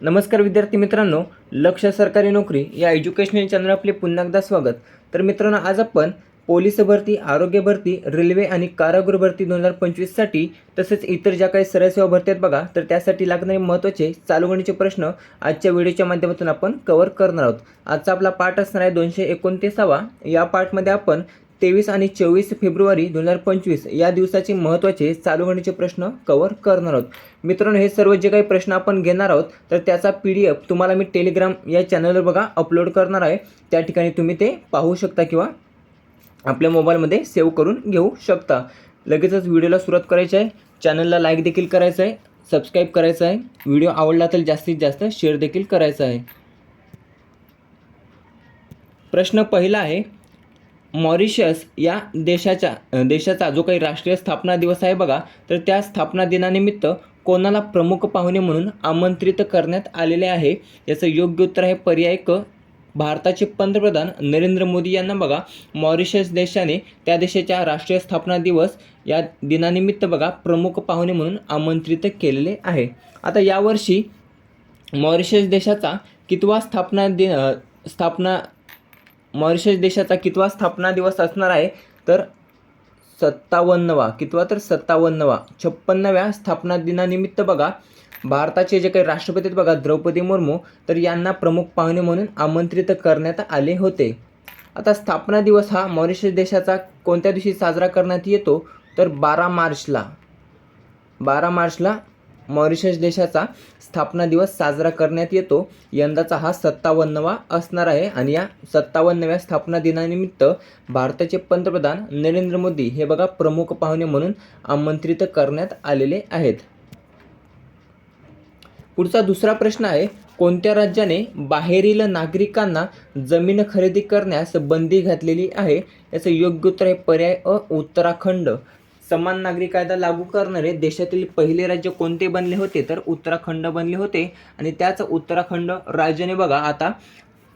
नमस्कार विद्यार्थी मित्रांनो लक्ष सरकारी नोकरी या एज्युकेशनल चॅनल आपले पुन्हा एकदा स्वागत. तर मित्रांनो आज आपण पोलीस भरती आरोग्य भरती रेल्वे आणि कारागृह भरती दोन हजार पंचवीससाठी तसेच इतर ज्या काही सरळ सेवा भरती आहेत बघा तर त्यासाठी लागणारे महत्त्वाचे चालू होण्याचे प्रश्न आजच्या व्हिडिओच्या माध्यमातून आपण कव्हर करणार आहोत. आजचा आपला पाठ असणार आहे दोनशे एकोणतीसावा. या पाठमध्ये आपण तेवीस आणि चोवीस फेब्रुवारी दोन हजार पंचवीस या दिवसाचे महत्त्वाचे चालू घडीचे प्रश्न कव्हर करणार आहोत. मित्रांनो हे सर्व जे काही प्रश्न आपण घेणार आहोत तर त्याचा पी डी एफ तुम्हाला मी टेलिग्राम या चॅनलवर बघा अपलोड करणार आहे. त्या ठिकाणी तुम्ही ते पाहू शकता किंवा आपल्या मोबाईलमध्ये सेव्ह करून घेऊ शकता. लगेचच व्हिडिओला सुरुवात करायची आहे. चॅनलला लाईक देखील करायचं आहे. सबस्क्राईब करायचं आहे. व्हिडिओ आवडला तर जास्तीत जास्त शेअर देखील करायचा आहे. प्रश्न पहिला आहे मॉरिशस या देशाच्या देशाचा जो काही राष्ट्रीय स्थापना दिवस आहे बघा तर त्या स्थापना दिनानिमित्त कोणाला प्रमुख पाहुणे म्हणून आमंत्रित करण्यात आलेले आहे? याचं योग्य उत्तर आहे पर्याय क भारताचे पंतप्रधान नरेंद्र मोदी यांना बघा. मॉरिशस देशाने त्या देशाच्या राष्ट्रीय स्थापना दिवस या दिनानिमित्त बघा प्रमुख पाहुणे म्हणून आमंत्रित केलेले आहे. आता यावर्षी मॉरिशस देशाचा कितवा स्थापना दिन स्थापना मॉरिशस देशाचा कितवा स्थापना दिवस असणार आहे? तर सत्तावन्नवा कितवा तर सत्तावन्नवा छप्पन्नव्या स्थापना दिनानिमित्त बघा भारताचे जे काही राष्ट्रपती आहेत बघा द्रौपदी मुर्मू तर यांना प्रमुख पाहुणे म्हणून आमंत्रित करण्यात आले होते. आता स्थापना दिवस हा मॉरिशस देशाचा कोणत्या दिवशी साजरा करण्यात येतो? तर बारा मार्चला. बारा मार्चला मॉरिशस देशाचा स्थापना दिवस साजरा करण्यात येतो. यंदाचा हा सत्तावन्नवा असणार आहे आणि या सत्तावन्नव्या स्थापना दिनानिमित्त भारताचे पंतप्रधान नरेंद्र मोदी हे बघा प्रमुख पाहुणे म्हणून आमंत्रित करण्यात आलेले आहेत. पुढचा दुसरा प्रश्न आहे कोणत्या राज्याने बाहेरील नागरिकांना जमीन खरेदी करण्यास बंदी घातलेली आहे? याचं योग्य उत्तर आहे पर्याय अ उत्तराखंड. समान नागरिक कायदा लागू करणारे देशातील पहिले राज्य कोणते बनले होते? तर उत्तराखंड बनले होते. आणि त्याच उत्तराखंड राज्याने बघा आता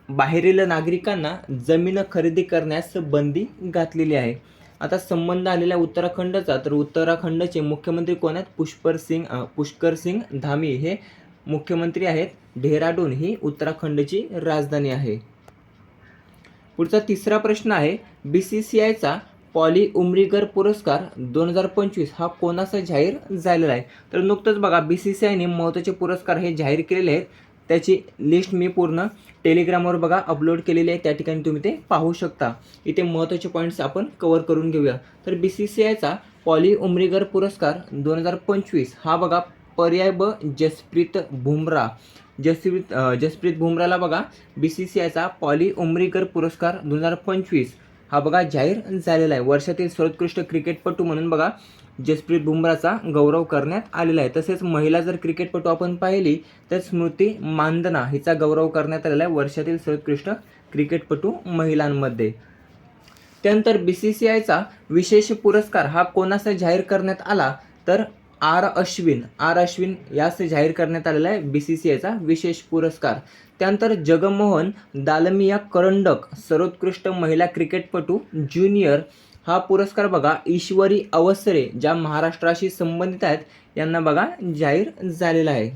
बाहेरील नागरिकांना जमीन खरेदी करण्यास बंदी घातलेली आहे. आता संबंध आलेल्या उत्तराखंडचा तर उत्तराखंडचे मुख्यमंत्री कोण आहेत? पुष्कर सिंग पुष्कर सिंग धामी हे मुख्यमंत्री आहेत. डेहराडून ही उत्तराखंडची राजधानी आहे. पुढचा तिसरा प्रश्न आहे बी सी सी आयचा पॉली उमरीगर पुरस्कार दोन हजार पंचवीस हा कोणाचा जाहीर झालेला आहे? तर नुकतंच बघा बी सी सी आयने महत्त्वाचे पुरस्कार हे जाहीर केलेले आहेत. त्याची लिस्ट मी पूर्ण टेलिग्रामवर बघा अपलोड केलेली आहे. त्या ठिकाणी तुम्ही ते पाहू शकता. इथे महत्त्वाचे पॉईंट्स आपण कवर करून घेऊया. तर बी सी सी आयचा पॉली उमरीगर पुरस्कार दोन हजार पंचवीस हा बघा पर्याय ब जसप्रीत बुमरा जसप्रीत जसप्रीत बुमराला बघा बी सी सी आयचा पॉली उमरीगर पुरस्कार दोन हजार पंचवीस हा बघा जाहीर झालेला आहे. वर्षातील सर्वोत्कृष्ट क्रिकेटपटू म्हणून बघा जसप्रीत बुमराचा गौरव करण्यात आलेला आहे. तसेच महिला जर क्रिकेटपटू आपण पाहिली तर स्मृती मानधना हिचा गौरव करण्यात आलेला आहे वर्षातील सर्वोत्कृष्ट क्रिकेटपटू महिलांमध्ये. त्यानंतर बी सी सी आयचा विशेष पुरस्कार हा कोणास जाहीर करण्यात आला तर आर अश्विन आर अश्विन यास जाहीर करण्यात आलेला आहे बी सी सी आयचा विशेष पुरस्कार. त्यानंतर जगमोहन दालमिया करंडक सर्वोत्कृष्ट महिला क्रिकेटपटू ज्युनियर. हा पुरस्कार बघा ईश्वरी अवसरे ज्या महाराष्ट्राशी संबंधित आहेत यांना बघा जाहीर झालेला आहे.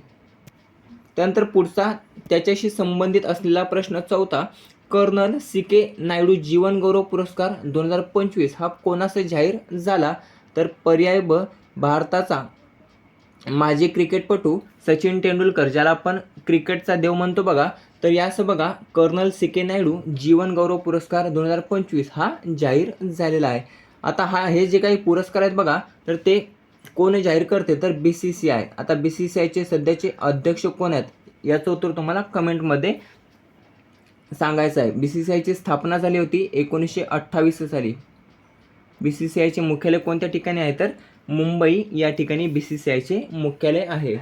त्यानंतर पुढचा त्याच्याशी संबंधित असलेला प्रश्न चौथा कर्नल सी के नायडू जीवनगौरव पुरस्कार दोन हजार पंचवीस हा कोणास जाहीर झाला? तर पर्याय ब भारताचा माजी क्रिकेटपटू सचिन तेंडुलकर ज्याला आपण क्रिकेटचा देव म्हणतो बघा तर याचं बघा कर्नल सी के नायडू जीवन गौरव पुरस्कार दोन हजार पंचवीस हा जाहीर झालेला आहे. आता हा हे जे काही पुरस्कार आहेत बघा तर ते कोण जाहीर करते? तर बी सी सी आय. आता बी सी सी आयचे सध्याचे अध्यक्ष कोण आहेत? याचं उत्तर तुम्हाला कमेंटमध्ये सांगायचं आहे. बी सी सी आयची स्थापना झाली होती एकोणीसशे अठ्ठावीस साली. बी सी सी आयचे मुख्यालय कोणत्या ठिकाणी आहे? तर मुंबई या ठिकाणी बी सी सी आयचे मुख्यालय आहे.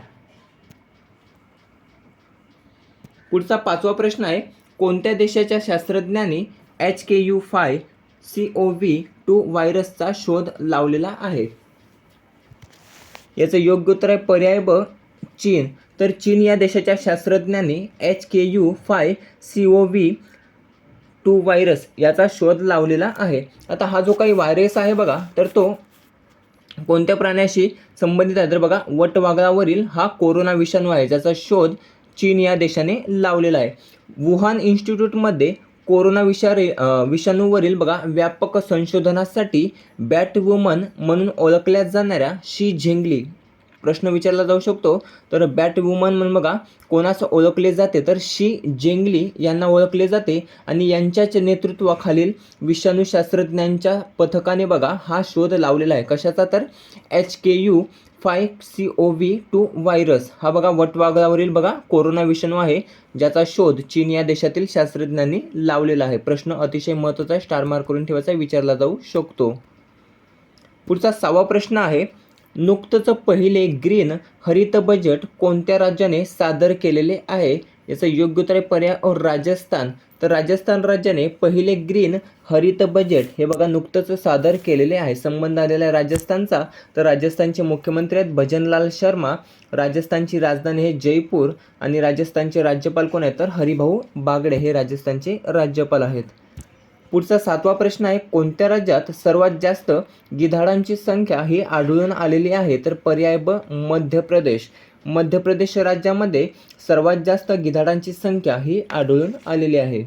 पुढचा पाचवा प्रश्न आहे कोणत्या देशाच्या शास्त्रज्ञांनी H K U five C O V two व्हायरसचा शोध लावलेला आहे? याचं योग्य उत्तर आहे पर्याय ब चीन. तर चीन या देशाच्या शास्त्रज्ञांनी H K U five C O V two virus याचा शोध लावलेला आहे. आता हा जो काही व्हायरस आहे बघा तर तो कोणत्या प्राण्याशी संबंधित आहे? तर बघा वटवाघळावरील हा कोरोना विषाणू आहे ज्याचा शोध चीन या देशाने लावलेला आहे. वुहान इन्स्टिट्यूटमध्ये कोरोना विषारी विषाणूवरील बघा व्यापक संशोधनासाठी बॅट वुमन म्हणून ओळखल्या जाणाऱ्या शी झेंगली प्रश्न विचारला जाऊ शकतो. तर बॅट वुमन म्हणून बघा कोणास ओळखले जाते? तर शी जेंगली यांना ओळखले जाते आणि यांच्याच नेतृत्वाखालील विषाणूशास्त्रज्ञांच्या पथकाने बघा हा शोध लावलेला आहे. कशाचा? तर H K U five C O V two virus हा बघा वटवाघळावरील बघा कोरोना विषाणू आहे ज्याचा शोध चीन या देशातील शास्त्रज्ञांनी लावलेला आहे. प्रश्न अतिशय महत्त्वाचा स्टार मार्क करून ठेवायचा विचारला जाऊ शकतो. पुढचा सहावा प्रश्न आहे नुकतंच पहिले ग्रीन हरित बजेट कोणत्या राज्याने सादर केलेले आहे? याचं योग्य उत्तर आहे पर्याय राजस्थान. तर राजस्थान राज्याने पहिले ग्रीन हरित बजेट हे बघा नुकतंच सादर केलेले आहे. संबंध आलेला आहे राजस्थानचा. तर राजस्थानचे मुख्यमंत्री आहेत भजनलाल शर्मा. राजस्थानची राजधानी हे जयपूर. आणि राजस्थानचे राज्यपाल कोण आहेत? तर हरिभाऊ बागडे हे राजस्थानचे राज्यपाल आहेत. पुढचा सातवा प्रश्न आहे कोणत्या राज्यात सर्वात जास्त गिधाडांची संख्या ही आढळून आलेली आहे? तर पर्याय ब मध्य प्रदेश मध्य प्रदेश राज्यामध्ये सर्वात जास्त गिधाडांची संख्या ही आढळून आलेली आहे.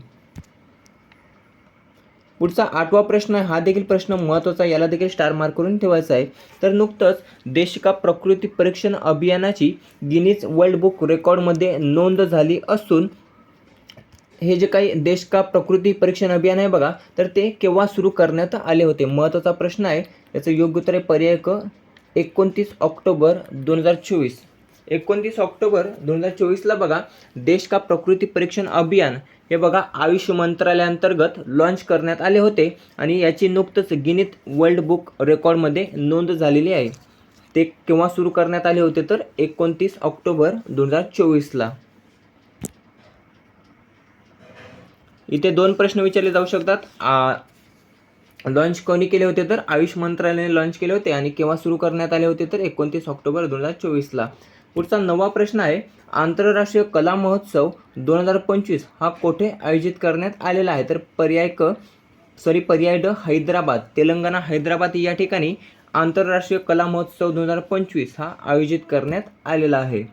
पुढचा आठवा प्रश्न आहे हा देखील प्रश्न महत्त्वाचा आहे, याला देखील स्टार मार्क करून ठेवायचा आहे. तर नुकतंच देश का प्रकृती परीक्षण अभियानाची गिनीज वर्ल्ड बुक रेकॉर्डमध्ये नोंद झाली असून हे जे काही देश का प्रकृती परीक्षण अभियान आहे बघा तर ते केव्हा सुरू करण्यात आले होते? महत्त्वाचा प्रश्न आहे याचं योग्य उत्तर आहे पर्याय क एकोणतीस ऑक्टोबर दोन हजार चोवीस. एकोणतीस ऑक्टोबर दोन हजार चोवीसला बघा देश का प्रकृती परीक्षण अभियान हे बघा आयुष मंत्रालयाअंतर्गत लॉन्च करण्यात आले होते आणि याची नुकतंच गिनीत वर्ल्ड बुक रेकॉर्डमध्ये नोंद झालेली आहे. ते केव्हा सुरू करण्यात आले होते तर एकोणतीस ऑक्टोबर दोन हजार चोवीसला. इथे दोन प्रश्न विचारले जाऊ शकतात. आ, लॉन्च कोणी केले होते तर? आयुष मंत्रालयाने लॉन्च केले होते आणि केव्हा सुरू करण्यात आले होते तर? एकोणतीस ऑक्टोबर दोन हजार चोवीसला. पुढचा नवा प्रश्न आहे आंतरराष्ट्रीय कला महोत्सव दोन हजार पंचवीस हा कोठे आयोजित करण्यात आलेला आहे? तर पर्याय क सॉरी पर्याय ड हैदराबाद. तेलंगणा हैदराबाद या ठिकाणी आंतरराष्ट्रीय कला महोत्सव दोन हजार पंचवीस हा आयोजित करण्यात आलेला आहे.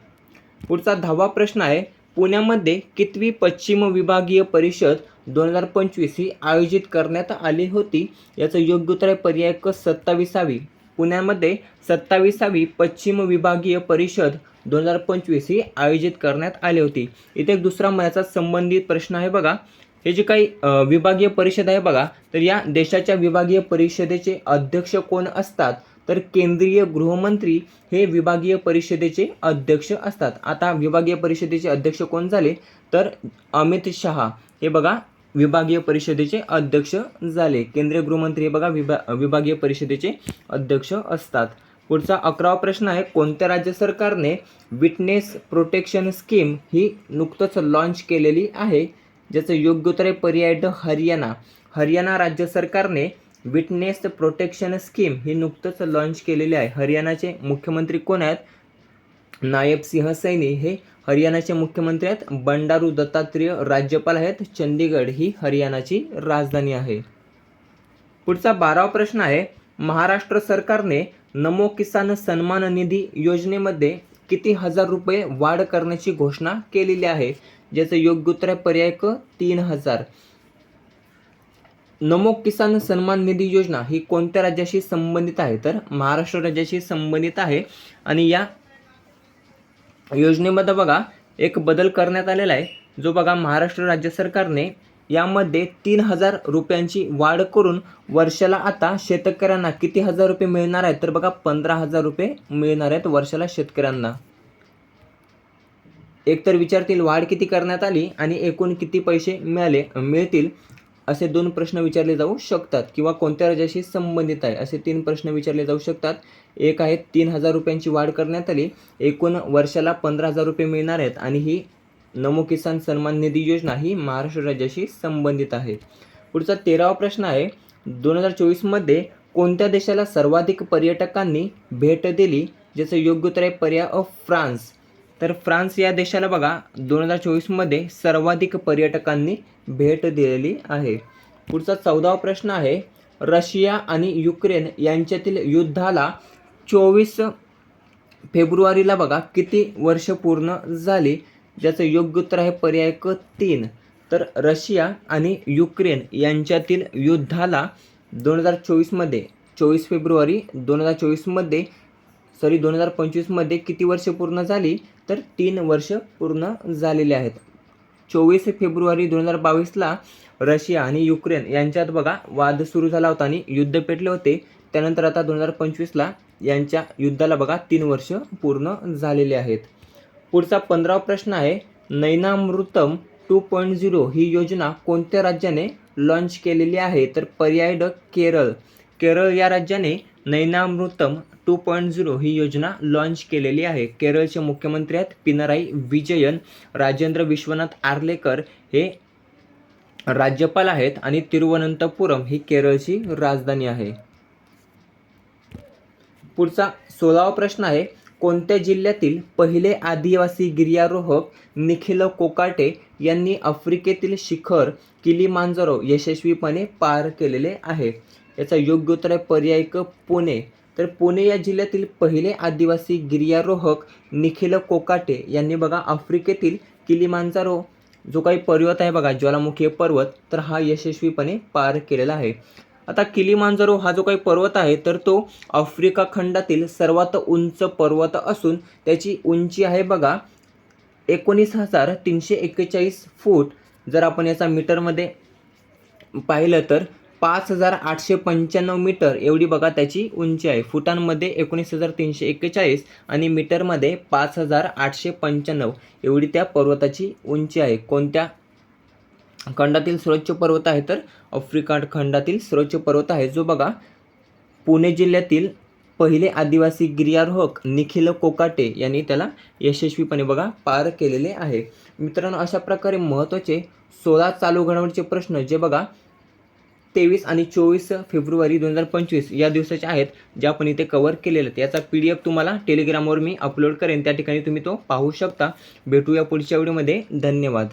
पुढचा दहावा प्रश्न आहे पुण्यामध्ये कितवी पश्चिम विभागीय परिषद दोन हजार पंचवीस ही आयोजित करण्यात आली होती. याचं योग्य उत्तर आहे पर्याय क सत्तावीसावी. पुण्यामध्ये सत्तावीसावी पश्चिम विभागीय परिषद दोन हजार पंचवीस ही आयोजित करण्यात आली होती. इथे एक दुसरा मनाचा संबंधित प्रश्न आहे बघा. हे जे काही विभागीय परिषद आहे बघा तर या देशाच्या विभागीय परिषदेचे अध्यक्ष कोण असतात? तर केंद्रीय गृहमंत्री हे विभागीय परिषदेचे अध्यक्ष असतात. आता विभागीय परिषदेचे अध्यक्ष कोण झाले? तर अमित शहा. हे बघा विभागीय परिषदेचे अध्यक्ष झाले. केंद्रीय गृहमंत्री हे बघा विभा विभागीय परिषदेचे अध्यक्ष असतात. पुढचा अकरावा प्रश्न आहे कोणत्या राज्य सरकारने विटनेस प्रोटेक्शन स्कीम ही नुकतंच लॉन्च केलेली आहे? ज्याचं योग्य उत्तर आहे पर्याय ड हरियाणा. हरियाणा राज्य सरकारने विटनेस प्रोटेक्शन स्कीम ही नुकतंच लॉन्च केलेली आहे. हरियाणाचे मुख्यमंत्री कोण आहेत? नायब सिंह सैनी. हे हरियाणाचे मुख्यमंत्री आहेत. बंडारू दत्तात्रेय राज्यपाल आहेत. चंदीगड ही हरियाणाची राजधानी आहे. पुढचा बारावा प्रश्न आहे महाराष्ट्र सरकारने नमो किसान सन्मान निधी योजनेमध्ये किती हजार रुपये वाढ करण्याची घोषणा केलेली आहे ज्याचं योग्य उत्तर आहे पर्याय क तीन हजार. नमो किसान सन्मान निधी योजना ही कोणत्या राज्याशी संबंधित आहे? तर महाराष्ट्र राज्याशी संबंधित आहे. आणि या योजनेमध्ये बघा एक बदल करण्यात आलेला आहे. जो बघा महाराष्ट्र राज्य सरकारने यामध्ये तीन हजार रुपयांची वाढ करून वर्षाला आता शेतकऱ्यांना किती हजार रुपये मिळणार आहेत? तर बघा पंधरा हजार रुपये मिळणार आहेत वर्षाला शेतकऱ्यांना. एकतर विचारतील वाढ किती करण्यात आली आणि एकूण किती पैसे मिळाले मिळतील? असे दोन प्रश्न विचारले जाऊ शकतात किंवा कोणत्या राज्याशी संबंधित आहे? असे तीन प्रश्न विचारले जाऊ शकतात. एक आहे तीन हजार रुपयांची वाढ करण्यात आली. एकूण वर्षाला पंधरा हजार रुपये मिळणार आहेत आणि ही नमो किसान सन्मान निधी योजना ही महाराष्ट्र राज्याशी संबंधित आहे. पुढचा तेरावा प्रश्न आहे दोन हजार चोवीसमध्ये कोणत्या देशाला सर्वाधिक पर्यटकांनी भेट दिली ज्याचं योग्य उत्तर आहे पर्याय ऑफ फ्रान्स तर फ्रान्स या देशाला बघा दोन हजार चोवीसमध्ये सर्वाधिक पर्यटकांनी भेट दिलेली आहे. पुढचा चौदावा प्रश्न आहे. रशिया आणि युक्रेन यांच्यातील युद्धाला चोवीस फेब्रुवारीला बघा किती वर्ष पूर्ण झाली? ज्याचं योग्य उत्तर आहे पर्याय क तीन. तर रशिया आणि युक्रेन यांच्यातील युद्धाला दोन हजार चोवीसमध्ये चोवीस फेब्रुवारी दोन हजार चोवीसमध्ये सॉरी दोन हजार पंचवीसमध्ये किती वर्ष पूर्ण झाली? तर तीन वर्ष पूर्ण झालेले आहेत. चोवीस फेब्रुवारी दोन हजार बावीसला रशिया आणि युक्रेन यांच्यात बघा वाद सुरू झाला होता आणि युद्ध पेटले होते. त्यानंतर आता दोन हजार पंचवीसला यांच्या युद्धाला बघा तीन वर्ष पूर्ण झालेले आहेत. पुढचा पंधरावा प्रश्न आहे नैनामृतम टू पॉईंट झिरो ही योजना कोणत्या राज्याने लॉन्च केलेली आहे? तर पर्याय ड केरळ. केरळ या राज्याने नैनामृतम टू पॉईंट झिरो ही योजना लॉन्च केलेली आहे. केरळचे मुख्यमंत्री आहेत पिनराई विजयन राजेंद्र विश्वनाथ आर्लेकर हे राज्यपाल आहेत आणि तिरुवनंतपुरम ही केरळची राजधानी आहे. पुढचा सोळावा प्रश्न आहे कोणत्या जिल्ह्यातील पहिले आदिवासी गिर्यारोहक निखिल कोकाटे यांनी आफ्रिकेतील शिखर किलीमांजरो यशस्वीपणे पार केलेले आहे? याचा योग्य उत्तर आहे पर्याय क पुणे. तर पुणे या जिल्ह्यातील पहिले आदिवासी गिर्यारोहक निखिल कोकाटे यांनी बघा आफ्रिकेतील किलीमांजारो जो काही पर्वत आहे बघा ज्वालामुखी पर्वत तर हा यशस्वीपणे पार केलेला आहे. आता किलिमांजारो हा जो काही पर्वत आहे तर तो आफ्रिका खंडातील सर्वात उंच पर्वत असून त्याची उंची आहे बघा एकोणीस हजार तीनशे एक्केचाळीस फूट. जर आपण याचा मीटरमध्ये पाहिलं तर पाच हजार आठशे पंच्याण्णव मीटर. एवढी बघा त्याची उंची आहे. फुटांमध्ये एकोणीस हजार तीनशे एक्केचाळीस आणि मीटरमध्ये पाच हजार आठशे पंच्याण्णव. एवढी त्या पर्वताची उंची आहे. कोणत्या खंडातील सर्वोच्च पर्वत आहे तर आफ्रिका खंडातील सर्वोच्च पर्वत आहे. जो बघा पुणे जिल्ह्यातील पहिले आदिवासी गिर्यारोहक निखिल कोकाटे यांनी त्याला यशस्वीपणे बघा पार केलेले आहे. मित्रांनो अशा प्रकारे महत्त्वाचे सोळा चालू घडामोडीचे प्रश्न जे बघा तेवीस आणि चोवीस फेब्रुवारी दोन हजार पंचवीस या दिवसाचे आहेत जे आपण इथे कवर केलेले आहेत. याचा पी डी एफ तुम्हाला टेलिग्रामवर मी अपलोड करेन. त्या ठिकाणी तुम्ही तो पाहू शकता. भेटूया पुढच्या व्हिडिओमध्ये धन्यवाद.